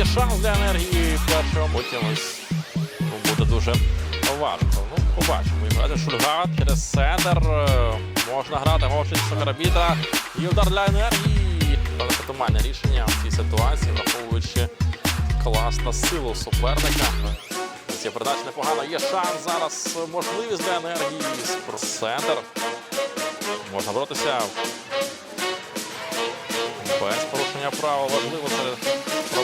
енергії першого. Потім ось ну, буде дуже важко. Ну, побачимо. Грати Шульга через центр. Е, Можна грати мовчить арбітра. І удар для енергії. Оптимальне рішення в цій ситуації, враховуючи клас та силу суперника. Ці передачі непогано. Є шанс зараз. Можливість для енергії. Центр. Можна боротися. Без порушення права. Важливо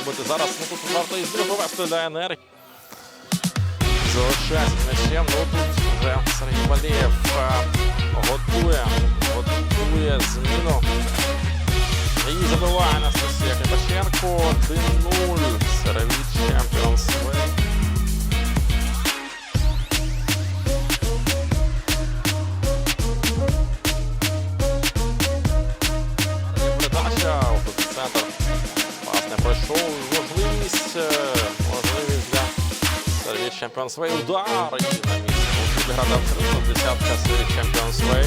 робити зараз. Ну тут варто і збір повести для енергії. Залишається м'ячем. Ну тут вже Сергій Валієв е, готує, готує зміну. І забиває Анастасія Клепаченко. 1-0. Сервіт Champions League. Champions Way. Удар. І на місці. Десятка сервіс Champions Way.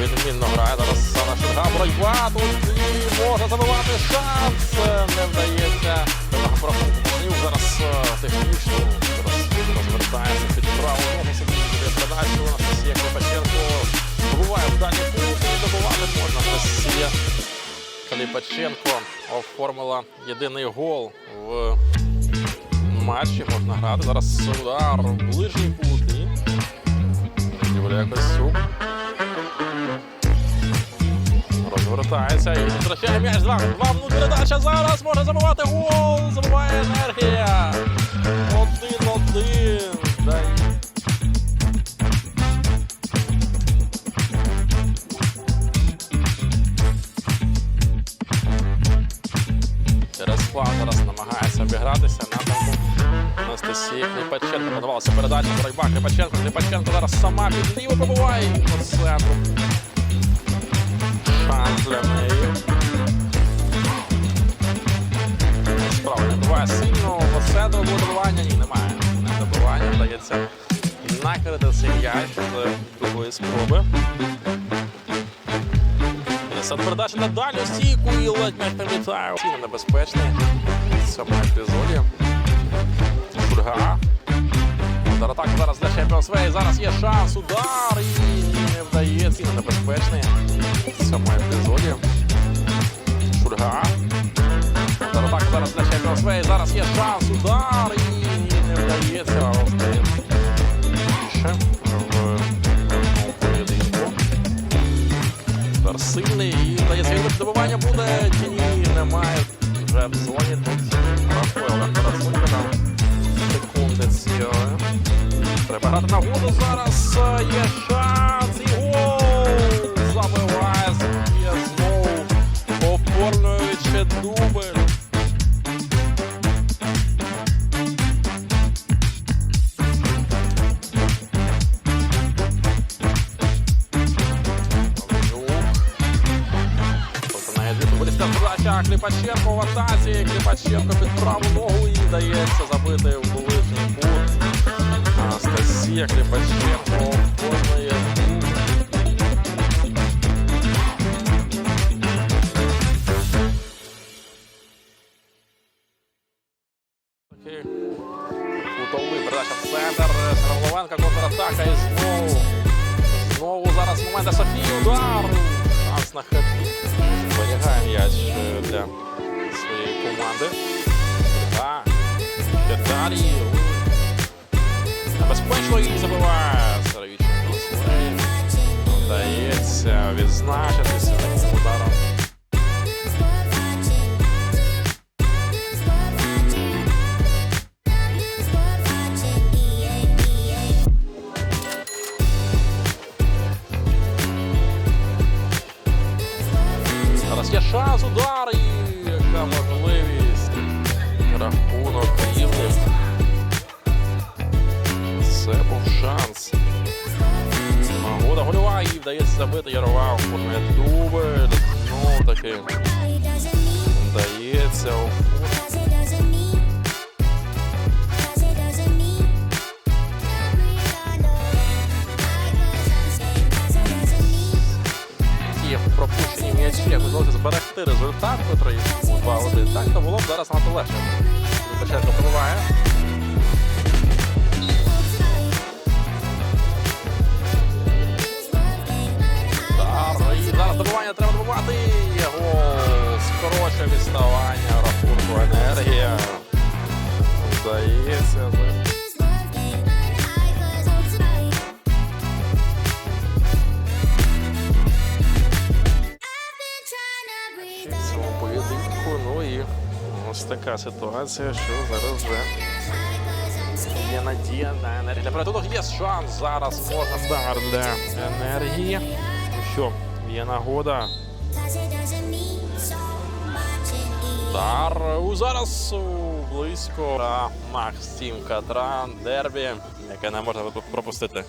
Відмінно грає зараз Сана Шерга. Боротьба тут і може забивати шанс. Не вдається. Порахунку зараз е, технічно зараз розвертається під праву ногу. Собі передачу. Анастасія Клепаченко побуває в дальній пункт і добувати можна. Анастасія Клепаченко оформила єдиний гол в матчі. Можна грати. Зараз удар в ближній куті. Юлія Костюк. Розвертається і втрачає м'яч. Два, два передача зараз може забивати гол. Забуває енергія. Анастасія Клепаченко подавалася передача. Боротьба Клепаченко. Клепаченко зараз сама під ліву пробиває по центру. Шанс для неї. Справа не буває сильно. По центру. Ні, немає. Не добивання. Вдається накрити м'яч з другої спроби. Сад передача на дальню стійку і ледь прилітає. Сильно небезпечний в цьому епізоді. Шульга. Удар атака зараз для Way. Зараз є шанс. Удар і не вдається. Сильно небезпечний в цьому епізоді. Шульга. Удар атака зараз для Way. Зараз є шанс. Удар і не вдається. В. Удар сильний і здається, як добивання буде чи ні, немає. Вже в зоні тут Рафаел Тарасунька там секунди. Треба грати на воду зараз. Є шанс і гол! Забиває Софія знову, оформлюючи дубль. Кліпаченко в атаці. Кліпаченко під праву ногу і вдається забити в кут. Анастасія Кліпаченко оформлює Такий Кутовий передача центр. Сравловенка контратака і знову. Знову зараз момент Софії. Удар. Шанс на хет. Зберігає м'яч е, для своєї команди. Да. Петарі. Небезпечно її забиває. Саровіченко своє. Вдається відзначитися вдається забити Ярова. Оформляє дубль. Ну таки вдається. Ті пропущені м'ячі, як вдалося зберегти результат, котрий був 2-1. Так то було б зараз набагато легше. Шевченко пробиває. Добивання треба добивати. Гол. Скорочує відставання рахунку енергія. Здається. цьому поєдинку. Ну ось така ситуація, що зараз вже є надія на енергію. Для порятунок є шанс. Зараз можна удар для енергії. Ну що, є нагода. Удар. У зараз близько. Макс Тім Катран. Дербі, яке не можна пропустити.